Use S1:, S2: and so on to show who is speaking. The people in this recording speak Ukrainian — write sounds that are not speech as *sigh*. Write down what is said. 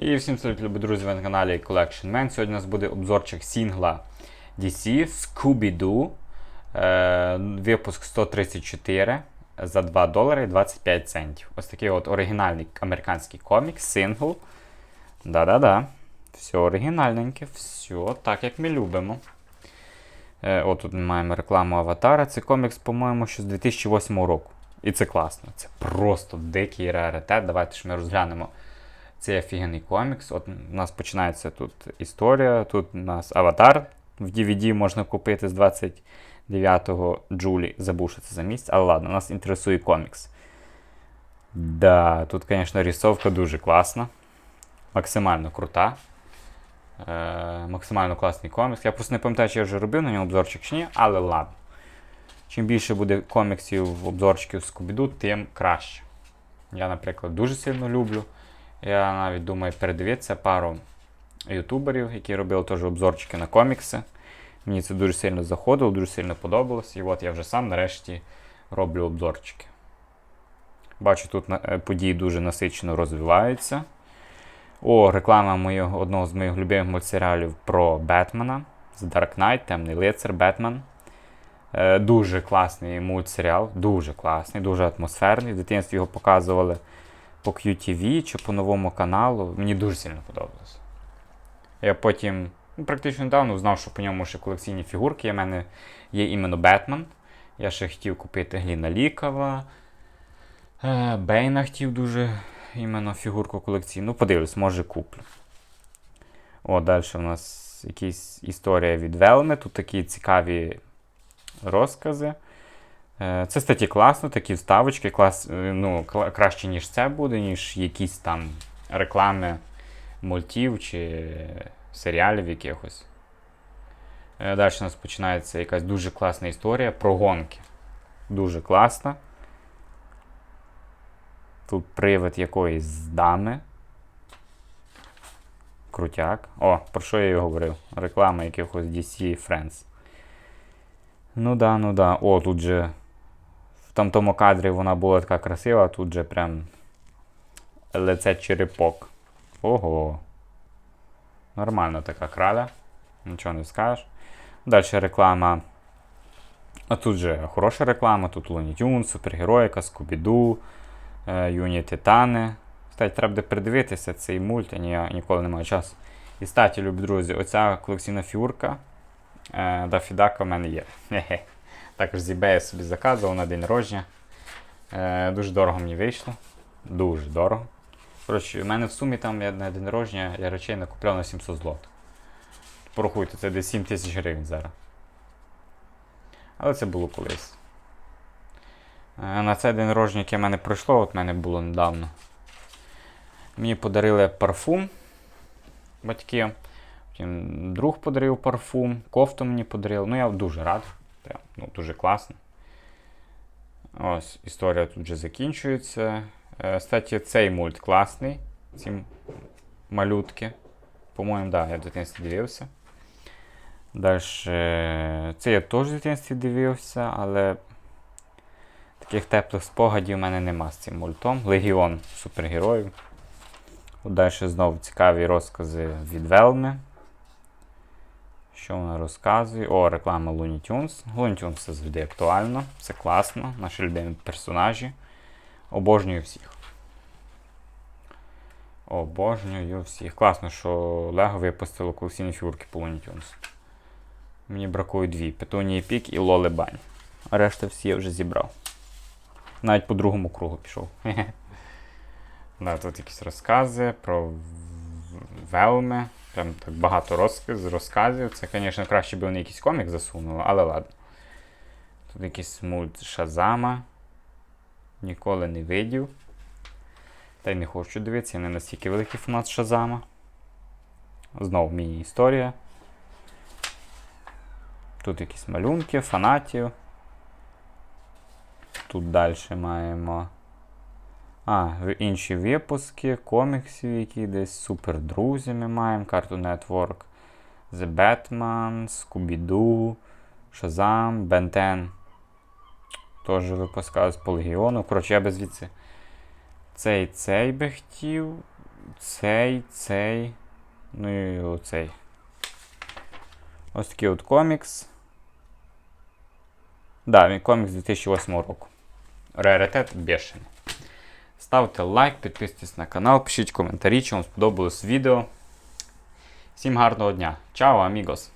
S1: І всім салют, любі друзі, ви на каналі Collection Man. Сьогодні у нас буде обзорчик сінгла DC Scooby-Doo. Е, випуск 134 за 2 долари 25 центів. Ось такий от оригінальний американський комікс, сингл. Да-да-да. Все оригінальненьке, все так, як ми любимо. Е, от тут ми маємо рекламу Аватара. Це комікс, по-моєму, що з 2008 року. І це класно. Це просто дикий раритет. Давайте ж ми розглянемо цей офігенний комікс. От у нас починається тут історія. Тут у нас аватар в DVD можна купити з 29 джулі. Забув, що це за місць, але ладно, нас інтересує комікс. Да, тут, звісно, рисовка дуже класна. Максимально крута. Е, максимально класний комікс. Я просто не пам'ятаю, чи я вже робив на ньому обзорчик чи ні, але ладно. Чим більше буде коміксів, обзорчиків з Скубіду, тим краще. Я, наприклад, дуже сильно люблю. Я навіть думаю передивитися пару ютуберів, які робили теж обзорчики на комікси. Мені це дуже сильно заходило, дуже сильно подобалось. І от я вже сам нарешті роблю обзорчики. Бачу, тут е, події дуже насичено розвиваються. О, реклама моєго, одного з моїх любимих мультсеріалів про Бетмена. The Dark Knight, Темний лицар, Бетмен. Е, дуже класний мультсеріал, дуже класний, дуже атмосферний. В дитинстві його показували по QTV чи по новому каналу. Мені дуже сильно подобалося. Я потім ну, практично недавно знав, що по ньому ще колекційні фігурки. У мене є іменно Бетмен. Я ще хотів купити Гліна Лікова. Е, Бейна хотів дуже іменно фігурку колекційну. Ну, подивлюсь, може куплю. О, далі у нас якась історія від Велми. Тут такі цікаві розкази. Е, Це статті класно, такі вставочки, клас, е, ну, краще, ніж це буде, ніж якісь там реклами мультів чи серіалів якихось. Е, Далі у нас починається якась дуже класна історія про гонки. Дуже класна. Тут привид якоїсь дами. Крутяк. О, про що я і говорив? Реклама якихось DC Friends. Ну да, ну да. О, тут же там тому кадрі вона була така красива, а тут же прям лице черепок. Ого. Нормальна така краля. Нічого не скажеш. Далі реклама. А тут же хороша реклама, тут Looney Tunes, супергероїка, Скубіду, е, Юні Титани. Кстати, треба буде придивитися цей мульт, я ніколи не маю часу. І статі, любі друзі, оця колекційна фігурка е, Даффі Дака в мене є. Хе-хе. Також з eBay я собі заказував на день народження. Е, дуже дорого мені вийшло. Дуже дорого. Коротше, у мене в сумі там я на день народження я речей накупляв на 700 злотих. Порахуйте, це десь 7 тисяч гривень зараз. Але це було колись. Е, На цей день народження, яке в мене пройшло, от в мене було недавно. Мені подарили парфум батьки. Потім друг подарив парфум, кофту мені подарив. Ну, я дуже радий. Прям, ну, дуже класно. Ось, історія тут вже закінчується. Е, Кстати, цей мульт класний. Ці малютки. По-моєму, да, я в дитинстві дивився. Далі. Це я теж в дитинстві дивився, але таких теплих спогадів у мене нема з цим мультом. Легіон супергероїв. Далі знову цікаві розкази від Велми. Що вона розказує? О, реклама Looney Tunes. Looney Tunes це завжди актуально, це класно, наші любимі персонажі. Обожнюю всіх. Обожнюю всіх. Класно, що Лего випустило колекційні фігурки по Looney Tunes. Мені бракує дві: Петунії Пік і Лоли Бань. А решта всі я вже зібрав. Навіть по другому кругу пішов. *laughs* Да, тут якісь розкази про велми. Прям так багато розказ, розказів. Це, звісно, краще б вони якийсь комік засунули, але ладно. Тут якийсь мульт Шазама. Ніколи не видів. Та й не хочу дивитися, я не настільки великий фанат Шазама. Знову міні-історія. Тут якісь малюнки, фанатів. Тут далі маємо. А, інші випуски, коміксів, які десь супердрузі ми маємо. Cartoon Network, The Batman, Scooby-Doo, Shazam, Ben 10. Теж випускали з Полегіону. Коротше, я би звідси цей цей би хотів. цей, цей. Ну і оцей. Ось такий от комікс. Да, він комікс 2008 року. Раритет бешений. Ставте лайк, підписуйтесь на канал, пишіть коментарі, чи вам сподобалось відео. Всім гарного дня. Чао, амігос!